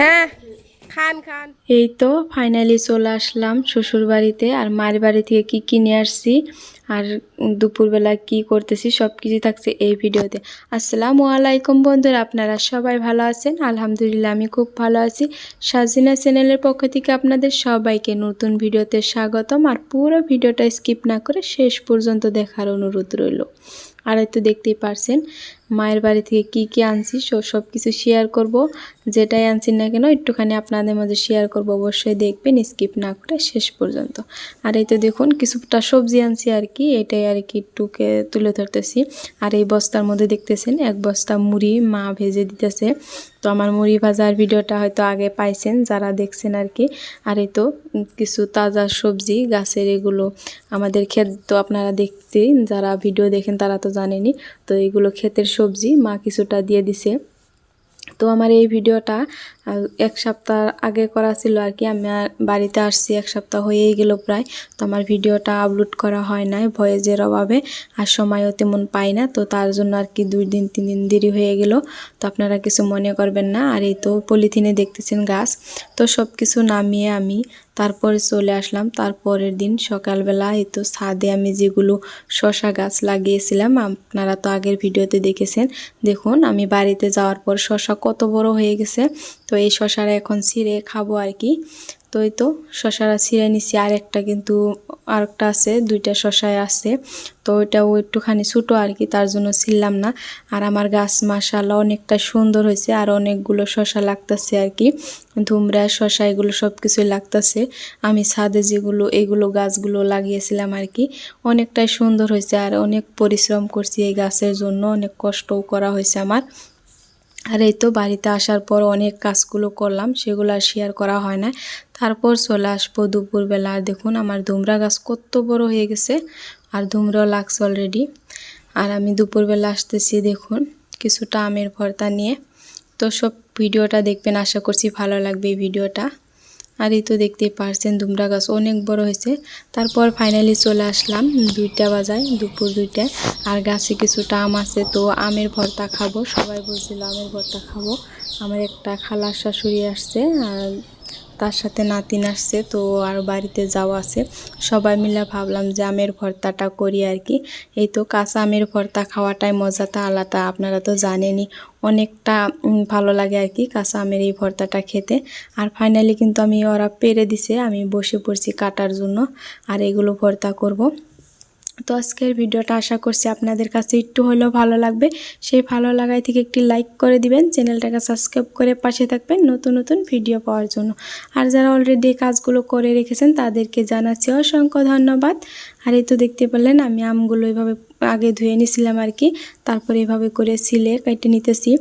হ্যাঁ খান খান। এই তো ফাইনালি চলে আসলাম শ্বশুর বাড়িতে আর মায়ের বাড়ি থেকে কি কি নিয়ে আসছি আর দুপুরবেলা কি করতেছি সব কিছু থাকছে এই ভিডিওতে। আসসালামু আলাইকুম বন্ধুরা, আপনারা সবাই ভালো আছেন? আলহামদুলিল্লাহ, আমি খুব ভালো আছি। সাজিনা চ্যানেলের পক্ষ থেকে আপনাদের সবাইকে নতুন ভিডিওতে স্বাগতম আর পুরো ভিডিওটা স্কিপ না করে শেষ পর্যন্ত দেখার অনুরোধ রইল। আর তো দেখতেই পারছেন মায়ের বাড়ি থেকে কি কি আনছি সব কিছু শেয়ার করব। যেটাই আনছি না কেন, একটুখানি আপনাদের মাঝে শেয়ার করব। অবশ্যই দেখবেন স্কিপ না করে শেষ পর্যন্ত। আর এই তো দেখুন, কিছুটা সবজি আনছি আর কি, এটাই আর কি একটুকে তুলে ধরতেছি। আর এই বস্তার মধ্যে দেখতেছেন, এক বস্তা মুড়ি মা ভেজে দিতেছে। তো আমার মুড়ি ভাজার ভিডিওটা হয়তো আগে পাইছেন, যারা দেখছেন আর কি। আর এই তো কিছু তাজা সবজি, গাছের এগুলো আমাদের ক্ষেত তো আপনারা দেখতে যারা ভিডিও দেখেন তারা তো জানেনই। তো এগুলো ক্ষেতের সবজি মা কিছুটা দিয়ে দিছে। তো আমার এই ভিডিওটা আহ, এক সপ্তাহ আগে করা ছিল আর কি আমি আর বাড়িতে আসছি এক সপ্তাহ হয়েই গেল প্রায়। তো আমার ভিডিওটা আপলোড করা হয় নাই ভয়েজের অভাবে আর সময়ও তেমন পাই না। তো তার জন্য আর কি দুই দিন তিন দিন দেরি হয়ে গেল। তো আপনারা কিছু মনে করবেন না আর এই তো পলিথিনে দেখতেছেন গাছ। তো সব কিছু নামিয়ে আমি তারপরে চলে আসলাম। তারপরের দিন সকালবেলা এই তো ছাদে আমি যেগুলো শশা গাছ লাগিয়েছিলাম আপনারা তো আগের ভিডিওতে দেখেছেন। দেখুন আমি বাড়িতে যাওয়ার পর শশা কত বড় হয়ে গেছে। তো এই শশারা এখন ছিঁড়ে খাব আর কি। তো এই তো, শশারা ছিঁড়ে নিছি। আর একটা কিন্তু আরেকটা আছে, দুইটা শশায় আছে। তো ওইটাও একটুখানি ছোটো আর কি, তার জন্য ছিললাম না। আর আমার গাছ মাশাল্লাহ অনেকটা সুন্দর হয়েছে আর অনেকগুলো শশা লাগতেছে আর কি। ধুমরা শশা, এগুলো সব কিছুই লাগতেছে। আমি ছাদে যেগুলো, এগুলো গাছগুলো লাগিয়েছিলাম আর কি। অনেকটাই সুন্দর হয়েছে আর অনেক পরিশ্রম করছি এই গাছের জন্য। অনেক কষ্টও করা হয়েছে আমার। আর এই তো বাড়িতে আসার পর অনেক কাজগুলো করলাম, সেগুলো আর শেয়ার করা হয় না তারপর চলে আসব দুপুরবেলা। আর দেখুন, আমার ধুমরা গাছ কত বড় হয়ে গেছে, আর ধুমরাও লাগছে অলরেডি আর আমি দুপুরবেলা আসতেছি, দেখুন, কিছুটা আমের ভর্তা নিয়ে। তো সব ভিডিওটা দেখবেন, আশা করছি ভালো লাগবে এই ভিডিওটা। আর এই তো দেখতেই পারছেন দুমড়া গাছ অনেক বড় হয়েছে। তারপর ফাইনালি চলে আসলাম দুইটা বাজায়, দুপুর দুইটায়। আর গাছে কিছুটা আম আছে, তো আমের ভর্তা খাব। সবাই বলছিল আমের ভর্তা খাব। আমার একটা খালার শাশুড়ি আসছে, আর তার সাথে নাতিন আসছে, তো আর বাড়িতে যাওয়া আছে। সবাই মিলে ভাবলাম যে আমের ভর্তাটা করি আর কি। এই তো কাঁচা আমের ভর্তা খাওয়াটাই মজাটা আলাদা, আপনারা তো জানেনই। অনেকটা ভালো লাগে আর কি কাঁচা আমের এই ভর্তাটা খেতে। আর ফাইনালি কিন্তু আমি ওরা পেরে দিছে, আমি বসে পড়ছি কাটার জন্য। আর এগুলো ভর্তা করব। তো আজকের ভিডিওটা আশা করছি আপনাদের কাছে একটু হলেও ভালো লাগবে। সেই ভালো লাগায় থেকে একটি লাইক করে দিবেন, চ্যানেলটাকে সাবস্ক্রাইব করে পাশে থাকবেন নতুন নতুন ভিডিও পাওয়ার জন্য। আর যারা অলরেডি কাজগুলো করে রেখেছেন তাদেরকে জানাচ্ছি অসংখ্য ধন্যবাদ। আর এই তো দেখতে পেলেন আমি আমগুলো এভাবে আগে ধুয়ে নিয়েছিলাম আর কি। তারপরে এভাবে করে সিলে কেটে নিতেছি।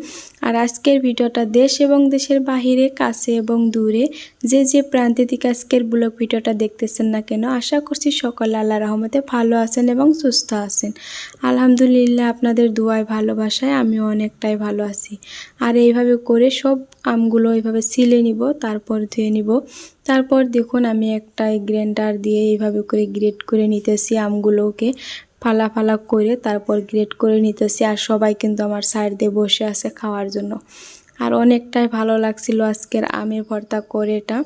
আর আজকের ভিডিওটা দেশ এবং দেশের বাহিরে, কাছে এবং দূরে যে যে প্রান্তে থেকে আজকের ব্লগ ভিডিওটা দেখতেছেন না কেন, আশা করছি সকলে আল্লাহ রহমতে ভালো আছেন এবং সুস্থ আছেন। আলহামদুলিল্লাহ আপনাদের দুয়ায় ভালোবাসায় আমিও অনেকটাই ভালো আছি। আর এইভাবে করে সব আমগুলো এইভাবে সিলে নিব, তারপর ধুয়ে নিব। তারপর দেখুন আমি একটা গ্রাইন্ডার দিয়ে এইভাবে করে গ্রেট করে নিতেছি আমগুলোকে। ফালা ফালা করে তারপর গ্রেট করে নিতেছি আর সবাই কিন্তু আমার সাইড দিয়ে বসে আছে খাওয়ার জন্য। আর অনেকটাই ভালো লাগছিল আজকের আমের ভর্তা করে এটা।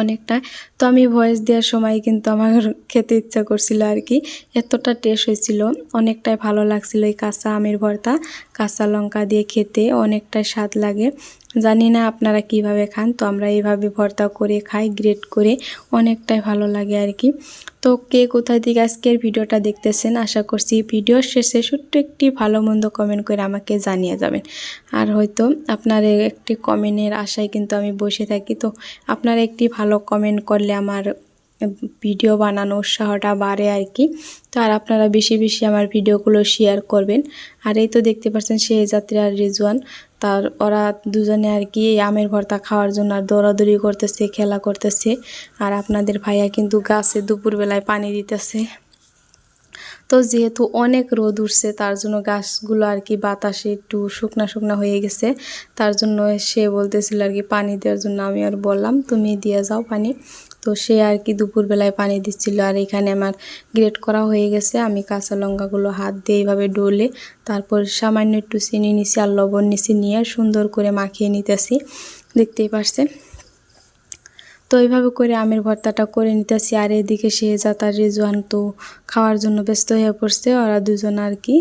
অনেকটা তো আমি ভয়েস দেওয়ার সময় কিন্তু আমার খেতে ইচ্ছা করছিল আর কি। এতটা টেস্ট হয়েছিল। অনেকটাই ভালো লাগছিল এই কাঁচা আমের ভর্তা। কাঁচা লঙ্কা দিয়ে খেতে অনেকটাই স্বাদ লাগে। জানি না আপনারা কীভাবে খান, তো আমরা এইভাবে ভর্তা করে খাই গ্রেট করে, অনেকটাই ভালো লাগে আর কি তো কে কোথায় থেকে আজকের ভিডিওটা দেখতেছেন, আশা করছি ভিডিওর শেষে ছোট্ট একটি ভালো মন্দ কমেন্ট করে আমাকে জানিয়ে যাবেন। আর হয়তো আপনার একটি কমেন্টের আশায় কিন্তু আমি বসে থাকি, তো আপনারা একটি ভালো কমেন্ট করলে আমার ভিডিও বানানো উৎসাহটা বাড়ে আর কি তো আর আপনারা বেশি বেশি আমার ভিডিওগুলো শেয়ার করবেন। আর এই তো দেখতে পাচ্ছেন যাত্রী আর রিজওয়ান। তার, ওরা দুজনে আর কি এই আমের ভর্তা খাওয়ার জন্য আর দৌড়াদৌড়ি করতেছে, খেলা করতেছে। আর আপনাদের ভাইয়া কিন্তু গাছে দুপুরবেলায় পানি দিতেছে। তো যেহেতু অনেক রোদ উঠছে, তার জন্য গাছগুলো আর কি বাতাসে একটু শুকনা শুকনা হয়ে গেছে। তার জন্য সে বলতেছিল আর কি, পানি দেওয়ার জন্য আমি আর বললাম, তুমি দিয়ে যাও পানি। তো সে আর কি দুপুরবেলায় পানি দিচ্ছিল। আর এখানে আমার গ্রেট করা হয়ে গেছে। আমি কাঁচা লঙ্কাগুলো হাত দিয়ে এইভাবে ডলে তারপর সামান্য একটু চিনি নিছি আর লবণ নিছি নিয়ে সুন্দর করে মাখিয়ে নিতেছি। দেখতেই পারছেন? তো এইভাবে করে আমের ভর্তাটা করে নিতেছি। আর এদিকে সে যাতার রেজওয়ান তো খাওয়ার জন্য ব্যস্ত হয়ে পড়ছে। ওরা দুজন আর কি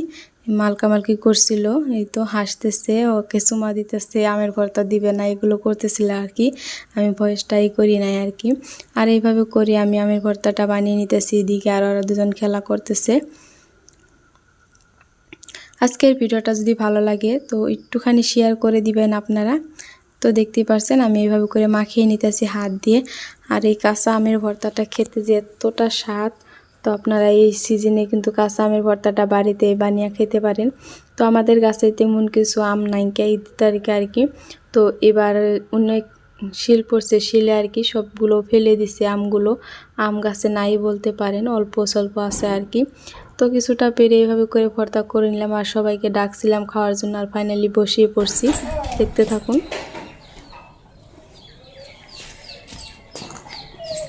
মালকামালকি করছিল, এই তো হাসতেছে ওকে চুমা দিতেছে, আমের ভর্তা দিবে না, এগুলো করতেছিল আর কি। আমি ভয়েসটাই করি নাই আর কি। আর এইভাবে করে আমি, আমের ভর্তাটা বানিয়ে নিতেছি, এদিকে আর ওরা দুজন খেলা করতেছে। আজকের ভিডিওটা যদি ভালো লাগে, তো একটুখানি শেয়ার করে দিবেন আপনারা। তো দেখতেই পারছেন, আমি এইভাবে করে মাখিয়ে নিতেছি হাত দিয়ে। আর এই কাঁচা আমের ভর্তাটা খেতে যে এতটা স্বাদ তো আপনারা এই সিজনে কিন্তু কাঁচা আমের ভর্তাটা বাড়িতে বানিয়ে খেতে পারেন। তো আমাদের গাছে তেমন কিছু আম নাইকা এই তারিখে আর কি। তো এবার অনেক শিল পড়ছে শিলে আর কি, সবগুলো ফেলে দিছে আমগুলো। আম গাছে নাই বলতে পারেন, অল্প স্বল্প আছে আর কি। তো কিছুটা পেরে এইভাবে করে ভর্তা করে নিলাম আর সবাইকে ডাকছিলাম খাওয়ার জন্য আর ফাইনালি বসিয়ে পড়ছি। দেখতে থাকুন।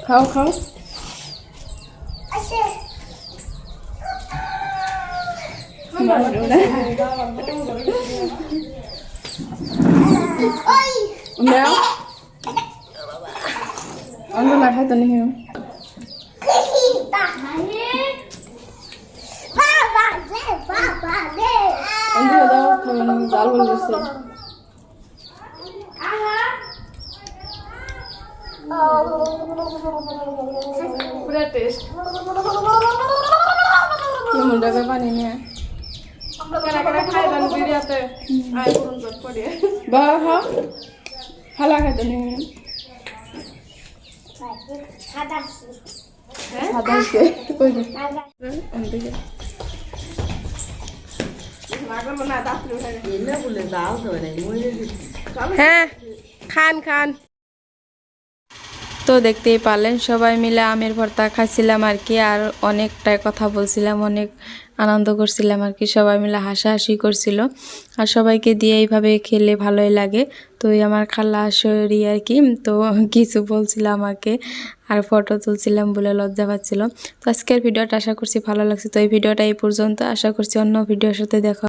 খাও খাও। দাও অন্য না খাই তো নি অন্য দাও জাল বলে দিচ্ছে পুরা টেস্ট কেমন টাকা পানি নিয়ে বাবা খাও হালা খাইতে গেছি হ্যাঁ? খান খান। তো দেখতেই পারলেন সবাই মিলে আমের ভর্তা খাচ্ছিলাম আর কি আর অনেকটাই কথা বলছিলাম অনেক আনন্দ করছিলাম আর কি, সবাই মিলে হাসাহাসি করছিল। আর সবাইকে দিয়ে এইভাবে খেলে ভালোই লাগে। তো আমার খালা শরী আর কি, তো কিছু বলছিল আমাকে আর ফটো তুলছিলাম বলে লজ্জা পাচ্ছিল। তো আজকের ভিডিওটা আশা করছি ভালো লাগছে। তো এই ভিডিওটা এই পর্যন্ত। আশা করছি অন্য ভিডিওর সাথে দেখা